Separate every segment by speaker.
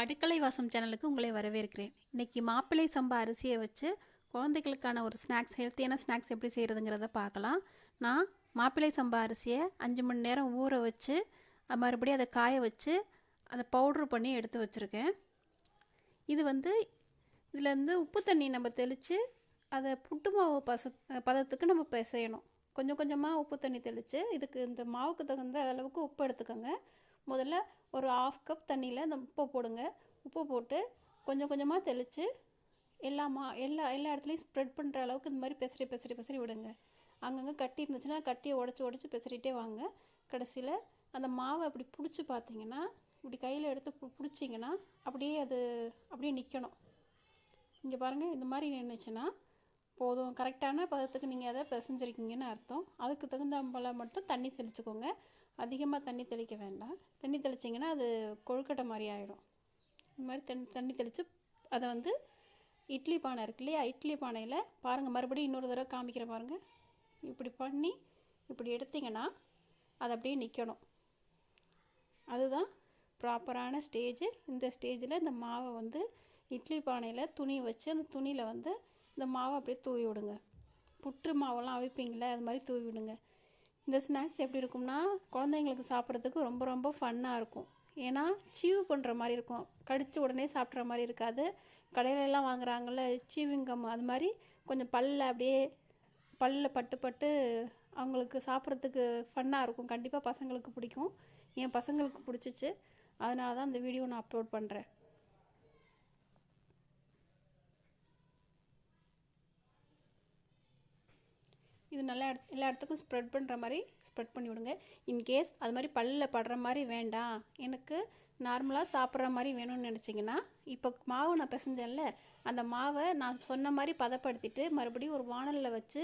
Speaker 1: அடுக்கலை வாசம் சேனலுக்கு உங்களை வரவேற்கிறேன். இன்றைக்கி மாப்பிள்ளை சம்பா அரிசியை வச்சு குழந்தைகளுக்கான ஒரு ஸ்நாக்ஸ் ஹெல்த்தியான ஸ்நாக்ஸ் எப்படி செய்கிறதுங்கிறத பார்க்கலாம். நான் மாப்பிள்ளை சம்பா அரிசியை அஞ்சு மணி நேரம் ஊற வச்சு மறுபடியும் அதை காய வச்சு அதை பவுட்ரு பண்ணி எடுத்து வச்சுருக்கேன். இது வந்து இதுலேருந்து உப்பு தண்ணி நம்ம தெளித்து அதை புட்டு மாவு பச பதத்துக்கு நம்ம பிசையணும். கொஞ்சம் கொஞ்சமாக உப்பு தண்ணி தெளித்து இதுக்கு இந்த மாவுக்கு தகுந்த அளவுக்கு உப்பு எடுத்துக்கோங்க. முதல்ல ஒரு ஆஃப் கப் தண்ணியில் அந்த உப்பை போடுங்க. உப்பு போட்டு கொஞ்சம் கொஞ்சமாக தெளித்து எல்லா மா எல்லா எல்லா இடத்துலையும் ஸ்ப்ரெட் பண்ணுற அளவுக்கு இந்த மாதிரி பெசரி பெசரி பெசரி விடுங்க. அங்கங்கே கட்டி இருந்துச்சுன்னா கட்டியை உடச்சி உடச்சி பெசரிட்டே வாங்க. கடைசியில் அந்த மாவை அப்படி பிடிச்சி பார்த்தீங்கன்னா இப்படி கையில் எடுத்து பிடிச்சிங்கன்னா அப்படியே அது அப்படியே நிற்கணும் இங்கே பாருங்கள் இந்த மாதிரி நின்றுச்சுன்னா போதும். கரெக்டான பதத்துக்கு நீங்கள் அதை பிசைஞ்சிருக்கீங்கன்னு அர்த்தம். அதுக்கு தகுந்த அம்பளை மட்டும் தண்ணி தெளிச்சுக்கோங்க. அதிகமாக தண்ணி தெளிக்க வேண்டாம். தண்ணி தெளிச்சிங்கன்னா அது கொழுக்கட்டை மாதிரி ஆகிடும் இந்த மாதிரி தண்ணி தண்ணி தெளித்து அதை வந்து இட்லி பானை இருக்கு இல்லையா? இட்லி பானையில் பாருங்கள் மறுபடியும் இன்னொரு தடவை காமிக்கிற பாருங்கள் இப்படி பண்ணி இப்படி எடுத்திங்கன்னா அது அப்படியே நிற்கணும் அதுதான் ப்ராப்பரான ஸ்டேஜு. இந்த ஸ்டேஜில் இந்த மாவை வந்து இட்லி பானையில் துணி வச்சு அந்த துணியில் வந்து இந்த மாவை அப்படியே தூவி விடுங்க. புற்று மாவெல்லாம் அவிப்பீங்களே அது மாதிரி தூவி விடுங்க. இந்த ஸ்நாக்ஸ் எப்படி இருக்கும்னா குழந்தைங்களுக்கு சாப்பிட்றதுக்கு ரொம்ப ரொம்ப ஃபன்னாக இருக்கும். ஏன்னா சீவ் பண்ணுற மாதிரி இருக்கும். கடித்த உடனே சாப்பிட்ற மாதிரி இருக்காது. கடையிலலாம் வாங்குறாங்கள்ல சீவிங்கம் அது மாதிரி கொஞ்சம் பல்ல அப்படியே பல்லில் பட்டு பட்டு அவங்களுக்கு சாப்பிட்றதுக்கு ஃபன்னாக இருக்கும். கண்டிப்பாக பசங்களுக்கு பிடிக்கும். என் பசங்களுக்கு பிடிச்சிச்சு. அதனால தான் இந்த வீடியோ நான் அப்லோட் பண்ணுறேன் இது நல்லா இடத் எல்லா இடத்துக்கும் ஸ்ப்ரெட் பண்ணுற மாதிரி ஸ்ப்ரெட் பண்ணி விடுங்க. இன்கேஸ் அது மாதிரி பல்லில் படுற மாதிரி வேண்டாம். எனக்கு நார்மலாக சாப்பிட்ற மாதிரி வேணும்னு நினச்சிங்கன்னா இப்போ மாவு நான் பிசைஞ்சேன்ல அந்த மாவை நான் சொன்ன மாதிரி பதப்படுத்திட்டு மறுபடியும் ஒரு வானலில் வச்சு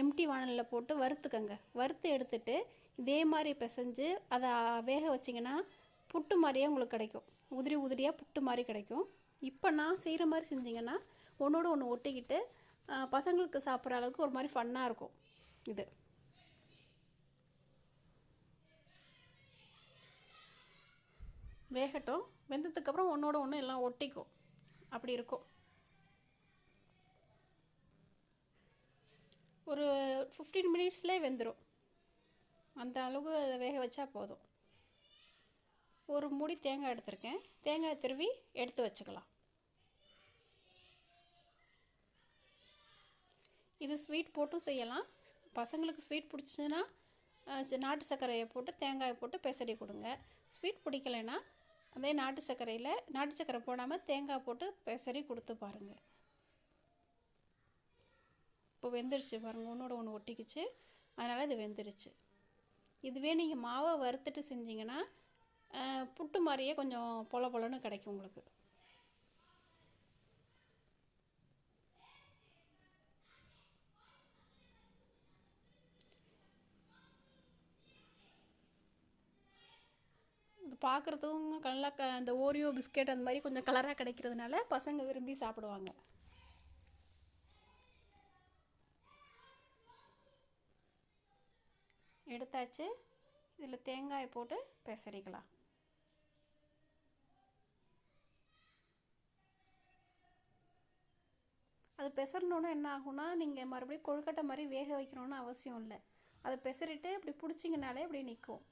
Speaker 1: எம்டி வானலில் போட்டு வறுத்துக்கங்க. வறுத்து எடுத்துட்டு இதே மாதிரி பிசைஞ்சு அதை வேக வச்சிங்கன்னா புட்டு மாதிரியே உங்களுக்கு கிடைக்கும். உதிரி உதிரியாக புட்டு மாதிரி கிடைக்கும். இப்போ நான் செய்கிற மாதிரி செஞ்சிங்கன்னா ஒன்றோட ஒன்று ஒட்டிக்கிட்டு பசங்களுக்கு சாப்பிட்ற அளவுக்கு ஒரு மாதிரி ஃபன்னாக இருக்கும். இது. வேகட்டும். வெந்ததுக்கப்புறம் ஒன்றோட ஒன்று எல்லாம் ஒட்டிக்கும். அப்படி இருக்கும். ஒரு ஃபிஃப்டீன் மினிட்ஸ்லேயே வெந்துடும் அந்த அளவு அதை வேக வச்சா போதும். ஒரு மூடி தேங்காய் எடுத்திருக்கேன். தேங்காய் திருவி எடுத்து வச்சுக்கலாம். இது ஸ்வீட் போட்டும் செய்யலாம். பசங்களுக்கு ஸ்வீட் பிடிச்சதுன்னா நாட்டு சர்க்கரையை போட்டு தேங்காயை போட்டு பெசரி கொடுங்க. ஸ்வீட் பிடிக்கலைன்னா அதே நாட்டு சர்க்கரையில் நாட்டு சர்க்கரை போடாமல் தேங்காய் போட்டு பெசரி கொடுத்து பாருங்கள் இப்போ வெந்துடுச்சு பாருங்கள் ஒன்றோட ஒன்று ஒட்டிக்கிச்சு. அதனால் இது வெந்துடுச்சு. இதுவே நீங்கள் மாவை வறுத்துட்டு செஞ்சிங்கன்னா புட்டு மாதிரியே கொஞ்சம் பொல பொலன்னு கிடைக்கும் உங்களுக்கு. பார்க்குறதுக்கும் நல்லா க அந்த ஓரியோ பிஸ்கெட் அந்த மாதிரி கொஞ்சம் கலராக கிடைக்கிறதுனால பசங்க விரும்பி சாப்பிடுவாங்க. எடுத்தாச்சு. இதில் தேங்காய் போட்டு பெசரிக்கலாம். அது பெசரணுன்னா என்ன ஆகும்னா நீங்கள் மறுபடியும் கொழுக்கட்டை மாதிரி வேக வைக்கணும்னு அவசியம் இல்லை. அதை பெசரிட்டு இப்படி பிடிச்சிங்கனாலே இப்படி நிற்கும்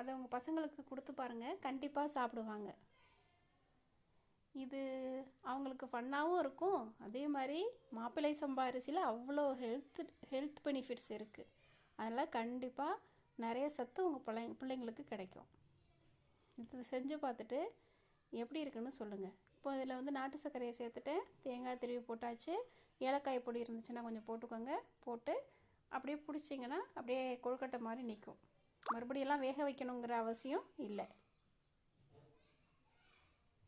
Speaker 1: அதை உங்கள் பசங்களுக்கு கொடுத்து பாருங்கள் கண்டிப்பாக சாப்பிடுவாங்க. இது அவங்களுக்கு ஃபன்னாகவும் இருக்கும். அதே மாதிரி மாப்பிள்ளை சம்பா அரிசியில் அவ்வளோ ஹெல்த் ஹெல்த் பெனிஃபிட்ஸ் இருக்குது அதனால் கண்டிப்பாக நிறைய சத்து உங்கள் பிள்ளை பிள்ளைங்களுக்கு கிடைக்கும். இது செஞ்சு பார்த்துட்டு எப்படி இருக்குன்னு சொல்லுங்கள் இப்போ இதில் வந்து நாட்டு சர்க்கரையை சேர்த்துட்டேன். தேங்காய் திருவி போட்டாச்சு. ஏலக்காய் பொடி இருந்துச்சுன்னா கொஞ்சம் போட்டுக்கோங்க. போட்டு அப்படியே பிடிச்சிங்கன்னா அப்படியே கொழுக்கட்டை மாதிரி நிற்கும். மறுபடியெல்லாம் வேக வைக்கணுங்கிற அவசியம் இல்லை.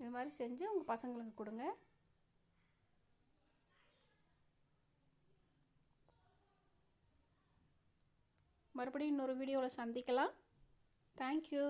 Speaker 1: இது மாதிரி செஞ்சு உங்கள் பசங்களுக்கு கொடுங்க. மறுபடியும் இன்னொரு வீடியோவில் சந்திக்கலாம். தேங்க்யூ